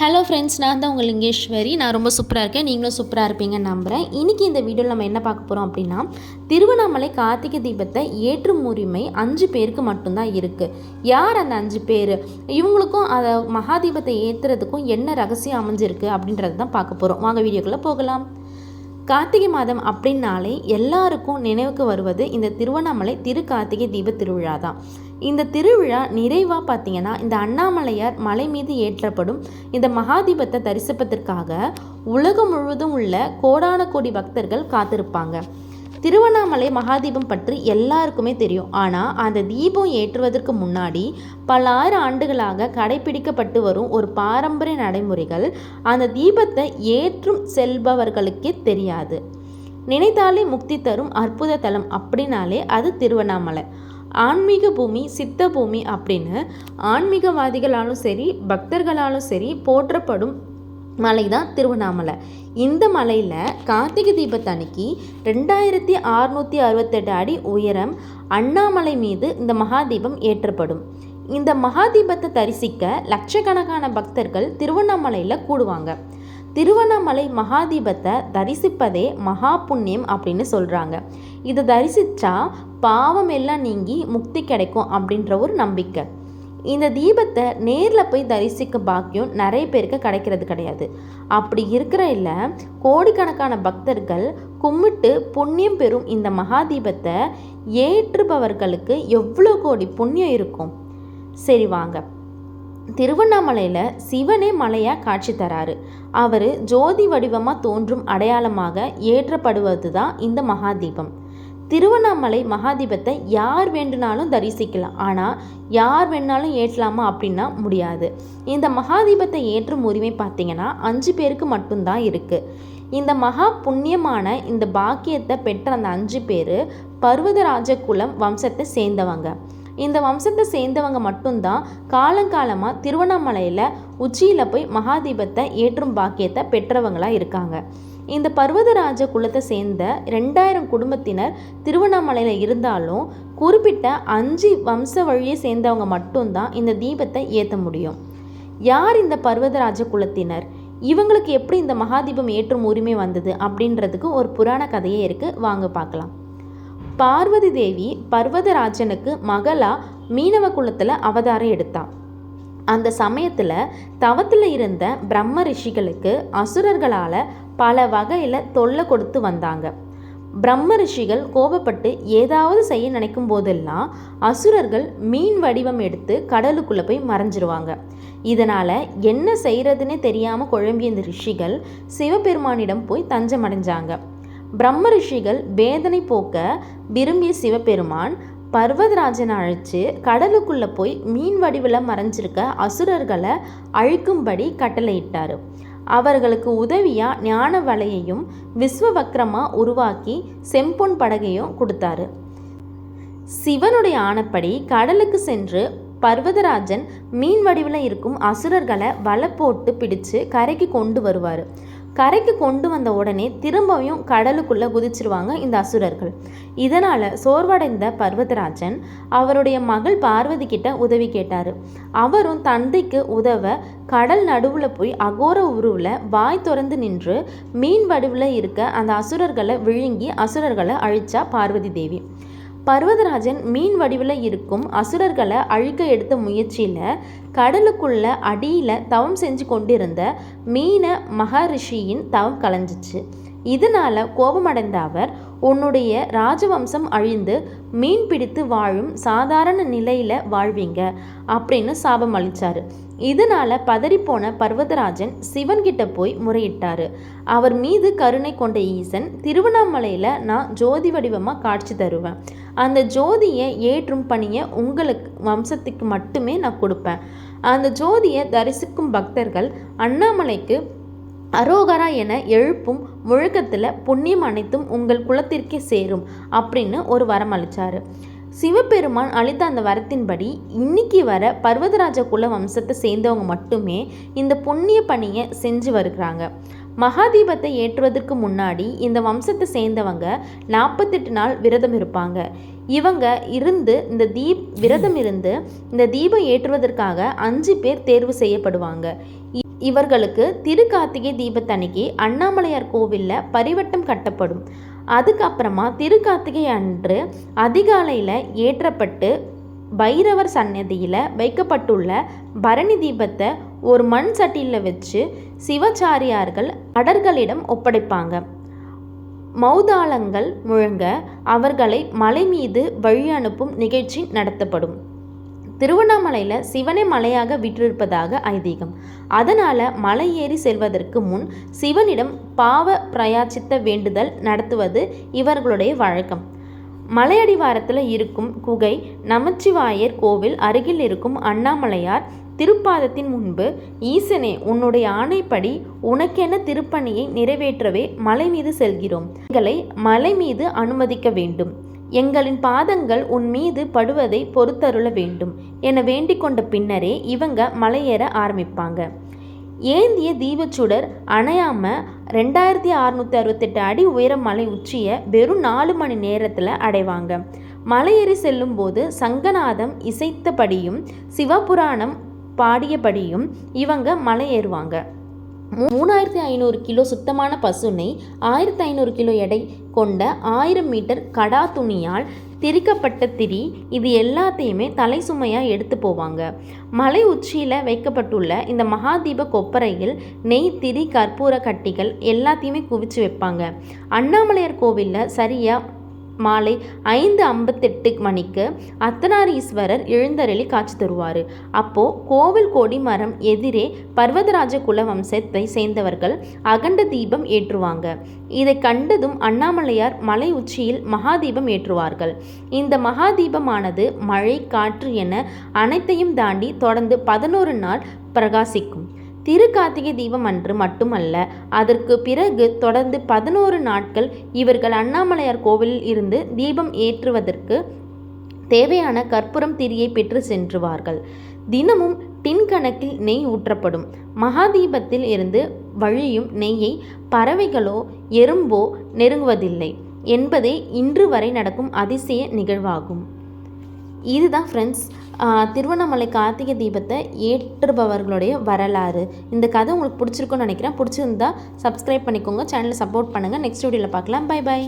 Hello friends நான் தான் உங்கள் லிங்கேஸ்வரி. நான் ரொம்ப சூப்பராக இருக்கேன். நீங்களும் சூப்பராக இருப்பீங்கன்னு நம்புகிறேன் இன்றைக்கி இந்த வீடியோவில் நம்ம என்ன பார்க்க போகிறோம் அப்படின்னா திருவண்ணாமலை கார்த்திகை தீபத்தை ஏற்றும் உரிமை அஞ்சு பேருக்கு மட்டும்தான் இருக்குது யார் அந்த அஞ்சு பேர்? இவங்களுக்கும் அதை மகாதீபத்தை ஏற்றுறதுக்கும் என்ன ரகசியம் அமைஞ்சிருக்கு அப்படின்றது தான் பார்க்க போகிறோம் வாங்க வீடியோக்குள்ளே போகலாம். கார்த்திகை மாதம் அப்படின்னாலே எல்லாருக்கும் நினைவுக்கு வருவது இந்த திருவண்ணாமலை திரு கார்த்திகை தீப திருவிழா தான். இந்த திருவிழா நிறைவாக பார்த்தீங்கன்னா இந்த அண்ணாமலையார் மலை மீது ஏற்றப்படும் இந்த மகாதீபத்தை தரிசிப்பதற்காக உலகம் முழுவதும் உள்ள கோடான கோடி பக்தர்கள் காத்திருப்பாங்க. திருவண்ணாமலை மகாதீபம் பற்றி எல்லாருக்குமே தெரியும். ஆனால் அந்த தீபம் ஏற்றுவதற்கு முன்னாடி பல ஆறு ஆண்டுகளாக கடைபிடிக்கப்பட்டு வரும் ஒரு பாரம்பரிய நடைமுறைகள் அந்த தீபத்தை ஏற்றும் செல்பவர்களுக்கே தெரியாது. நினைத்தாலே முக்தி தரும் அற்புத தலம் அப்படின்னாலே அது திருவண்ணாமலை. ஆன்மீக பூமி சித்த பூமி அப்படின்னு ஆன்மீகவாதிகளாலும் சரி பக்தர்களாலும் சரி போற்றப்படும் மலை தான் திருவண்ணாமலை. இந்த மலையில் கார்த்திகை தீபத்தன்னைக்கு ரெண்டாயிரத்தி அறுநூற்றி அறுபத்தெட்டு அடி உயரம் அண்ணாமலை மீது இந்த மகாதீபம் ஏற்றப்படும். இந்த மகாதீபத்தை தரிசிக்க லட்சக்கணக்கான பக்தர்கள் திருவண்ணாமலையில் கூடுவாங்க. திருவண்ணாமலை மகாதீபத்தை தரிசிப்பதே மகா புண்ணியம் அப்படின்னு சொல்கிறாங்க இதை தரிசித்தா பாவம் எல்லாம் நீங்கி முக்தி கிடைக்கும் அப்படின்ற ஒரு நம்பிக்கை. இந்த தீபத்தை நேரில் போய் தரிசிக்க பாக்கியம் நிறைய பேருக்கு கிடைக்கிறது கிடையாது. அப்படி இருக்கிற இல்லை கோடிக்கணக்கான பக்தர்கள் கும்பிட்டு புண்ணியம் பெறும் இந்த மகா தீபத்தை ஏற்றுபவர்களுக்கு எவ்வளோ கோடி புண்ணியம் இருக்கும்? சரி வாங்க. திருவண்ணாமலையில் சிவனே மலையாக காட்சி தராரு. அவர் ஜோதி வடிவமாக தோன்றும் அடையாளமாக ஏற்றப்படுவது தான் இந்த மகாதீபம். திருவண்ணாமலை மகாதீபத்தை யார் வேண்டுனாலும் தரிசிக்கலாம். ஆனால் யார் வேணாலும் ஏற்றலாமா அப்படின்னா முடியாது. இந்த மகாதீபத்தை ஏற்றும் உரிமை பார்த்தீங்கன்னா அஞ்சு பேருக்கு மட்டும்தான் இருக்குது இந்த மகா புண்ணியமான இந்த பாக்கியத்தை பெற்ற அந்த அஞ்சு பேர் பர்வதராஜ குலம் வம்சத்தை சேர்ந்தவங்க. இந்த வம்சத்தை சேர்ந்தவங்க மட்டும்தான் காலங்காலமாக திருவண்ணாமலையில் உச்சியில் போய் மகாதீபத்தை ஏற்றும் பாக்கியத்தை பெற்றவங்களாக இருக்காங்க. இந்த பர்வதராஜ குலத்தை சேர்ந்த ரெண்டாயிரம் குடும்பத்தினர் திருவண்ணாமலையில் இருந்தாலும் குறிப்பிட்ட அஞ்சு வம்ச வழியை சேர்ந்தவங்க மட்டும்தான் இந்த தீபத்தை ஏற்ற முடியும். யார் இந்த பர்வதராஜ குலத்தினர்? இவங்களுக்கு எப்படி இந்த மகாதீபம் ஏற்றும் உரிமை வந்தது அப்படின்றதுக்கு ஒரு புராண கதையே இருக்குது வாங்க பார்க்கலாம். பார்வதி தேவி பர்வதராஜனுக்கு மகளா மீனவ குலத்தில் அவதாரம் எடுத்தான் அந்த சமயத்தில் தவத்தில் இருந்த பிரம்ம ரிஷிகளுக்கு அசுரர்களால் பல வகையில் தொல்லை கொடுத்து வந்தாங்க. பிரம்ம ரிஷிகள் கோபப்பட்டு ஏதாவது செய்ய நினைக்கும் போதெல்லாம் அசுரர்கள் மீன் வடிவம் எடுத்து கடலுக்குள்ளே போய் மறைஞ்சிருவாங்க. இதனால் என்ன செய்கிறதுனே தெரியாமல் குழம்பிய இந்த ரிஷிகள் சிவபெருமானிடம் போய் தஞ்சம் அடைஞ்சாங்க பிரம்ம ரிஷிகள் வேதனை போக்க விரும்பிய சிவபெருமான் பர்வதராஜனை அழைச்சி கடலுக்குள்ளே போய் மீன் வடிவில் மறைஞ்சிருக்க அசுரர்களை அழிக்கும்படி கட்டளையிட்டார். அவர்களுக்கு உதவியாக ஞான வலையையும் விஸ்வவக்ரமாக உருவாக்கி செம்பொன் படகையும் கொடுத்தாரு. சிவனுடைய ஆணைப்படி கடலுக்கு சென்று பர்வதராஜன் மீன் வடிவில் இருக்கும் அசுரர்களை வலை போட்டு பிடிச்சு கரைக்கு கொண்டு வருவார். கரைக்கு கொண்டு வந்த உடனே திரும்பவும் கடலுக்குள்ளே குதிச்சிருவாங்க இந்த அசுரர்கள். இதனால் சோர்வடைந்த பர்வதராஜன் அவருடைய மகள் பார்வதி கிட்ட உதவி கேட்டார். அவரும் தந்தைக்கு உதவ கடல் நடுவில் போய் அகோர உருவில் வாய் திறந்து நின்று மீன் வடிவில் இருக்க அந்த அசுரர்களை விழுங்கி அசுரர்களை அழிச்சா பார்வதி தேவி. பர்வதராஜன் மீன் வடிவில் இருக்கும் அசுரர்களை அழிக்க எடுத்த முயற்சியில் கடலுக்குள்ள அடியில் தவம் செஞ்சு கொண்டிருந்த மீன மகரிஷியின் தவம் கலைஞ்சிச்சு. இதனால கோபமடைந்த அவர் உன்னுடைய ராஜவம்சம் அழிந்து மீன் பிடித்து வாழும் சாதாரண நிலையில் வாழ்வீங்க அப்படின்னு சாபம் அளித்தார் இதனால பதறிப்போன பர்வதராஜன் சிவன்கிட்ட போய் முறையிட்டார். அவர் மீது கருணை கொண்ட ஈசன் திருவண்ணாமலையில் நான் ஜோதி வடிவமாக காட்சி தருவேன். அந்த ஜோதியை ஏற்றும் பணியை உங்களுக்கு வம்சத்துக்கு மட்டுமே நான் கொடுப்பேன். அந்த ஜோதியை தரிசிக்கும் பக்தர்கள் அண்ணாமலைக்கு அரோகரா என எழுப்பும் முழக்கத்தில் புண்ணியம் அனைத்தும் உங்கள் குலத்திற்கே சேரும் அப்படின்னு ஒரு வரம் அளித்தார் சிவபெருமான் அளித்த அந்த வரத்தின்படி இன்னைக்கு வர பர்வதராஜ குல வம்சத்தை சேர்ந்தவங்க மட்டுமே இந்த புண்ணிய பணியை செஞ்சு வருகிறாங்க. மகாதீபத்தை ஏற்றுவதற்கு முன்னாடி இந்த வம்சத்தை சேர்ந்தவங்க நாற்பத்தெட்டு நாள் விரதம் இருப்பாங்க. இவங்க இருந்து இந்த தீப் விரதம் இருந்து இந்த தீபம் ஏற்றுவதற்காக அஞ்சு பேர் தேர்வு செய்யப்படுவாங்க. இவர்களுக்கு திருக்கார்த்திகை தீபத்தன்னைக்கு அண்ணாமலையார் கோவிலில் பரிவட்டம் கட்டப்படும். அதுக்கப்புறமா திருக்கார்த்திகை அன்று அதிகாலையில் ஏற்றப்பட்டு பைரவர் சன்னதியில் வைக்கப்பட்டுள்ள பரணி தீபத்தை ஒரு மண் சட்டியில் வச்சு சிவச்சாரியார்கள் அடர்களிடம் ஒப்படைப்பாங்க. மௌதாளங்கள் முழங்க அவர்களை மலை மீது வழி அனுப்பும் நிகழ்ச்சி நடத்தப்படும். திருவண்ணாமலையில் சிவனை மலையாக விற்றிருப்பதாக ஐதீகம். அதனால் மலை ஏறி செல்வதற்கு முன் சிவனிடம் பாவ பிரயாச்சித்த வேண்டுதல் நடத்துவது இவர்களுடைய வழக்கம். மலையடிவாரத்தில் இருக்கும் குகை நமச்சிவாயர் கோவில் அருகில் இருக்கும் அண்ணாமலையார் திருப்பாதத்தின் முன்பு ஈசனே உன்னுடைய ஆணைப்படி உனக்கென திருப்பணியை நிறைவேற்றவே மலை மீது செல்கிறோம். எங்களை மலை மீது அனுமதிக்க வேண்டும். எங்களின் பாதங்கள் உன் மீது படுவதை பொறுத்தருள வேண்டும். என வேண்டிக் கொண்ட பின்னரே இவங்க மலையேற ஆரம்பிப்பாங்க. ஏந்திய தீபச்சுடர் அணையாம ரெண்டாயிரத்தி அறுநூத்தி அறுபத்தெட்டு அடி உயர மலை உச்சியை வெறும் நாலு மணி நேரத்தில் அடைவாங்க. மலையேறி செல்லும்போது சங்கநாதம் இசைத்தபடியும் சிவபுராணம் பாடியபடியும் இவங்க மலையேறுவாங்க. மூணாயிரத்தி ஐநூறு கிலோ சுத்தமான பசுனை ஆயிரத்தி ஐநூறு கிலோ எடை கொண்ட ஆயிரம் மீட்டர் கடா துணியால் திரிக்கப்பட்ட திரி இது எல்லாத்தையுமே தலை சுமையாக எடுத்து போவாங்க. மலை உச்சியில் வைக்கப்பட்டுள்ள இந்த மகாதீப கொப்பரையில் நெய் திரி கற்பூர கட்டிகள் எல்லாத்தையுமே குவிச்சு வைப்பாங்க. அண்ணாமலையார் கோவிலில் சரியாக மாலை ஐந்து ஐம்பத்தெட்டு மணிக்கு அர்த்தநாரீஸ்வரர் எழுந்தருளி காட்சி தருவார். அப்போது கோவில் கொடி மரம் எதிரே பர்வதராஜ குல வம்சத்தை சேர்ந்தவர்கள் அகண்ட தீபம் ஏற்றுவாங்க. இதை கண்டதும் அண்ணாமலையார் மலை உச்சியில் மகாதீபம் ஏற்றுவார்கள். இந்த மகாதீபமானது மழை காற்று என அனைத்தையும் தாண்டி தொடர்ந்து பதினோரு நாள் பிரகாசிக்கும். திரு கார்த்திகை தீபம் அன்று மட்டுமல்ல அதற்கு பிறகு தொடர்ந்து பதினோரு நாட்கள் இவர்கள் அண்ணாமலையார் கோவிலில் இருந்து தீபம் ஏற்றுவதற்கு தேவையான கற்பூரம் திரியை பெற்று சென்றுவார்கள். தினமும் டின் கணக்கில் நெய் ஊற்றப்படும். மகாதீபத்தில் இருந்து வழியும் நெய்யை பறவைகளோ எறும்போ நெருங்குவதில்லை என்பதே இன்று வரை நடக்கும் அதிசய நிகழ்வாகும். இதுதான் ஃப்ரெண்ட்ஸ் திருவண்ணாமலை கார்த்திகை தீபத்தை ஏற்றுபவர்களுடைய வரலாறு. இந்த கதை உங்களுக்கு பிடிச்சிருக்குன்னு நினைக்கிறேன். பிடிச்சிருந்தா சப்ஸ்கிரைப் பண்ணிக்கோங்க. சேனலை சப்போர்ட் பண்ணுங்கள் நெக்ஸ்ட் வீடியோவில் பார்க்கலாம். Bye bye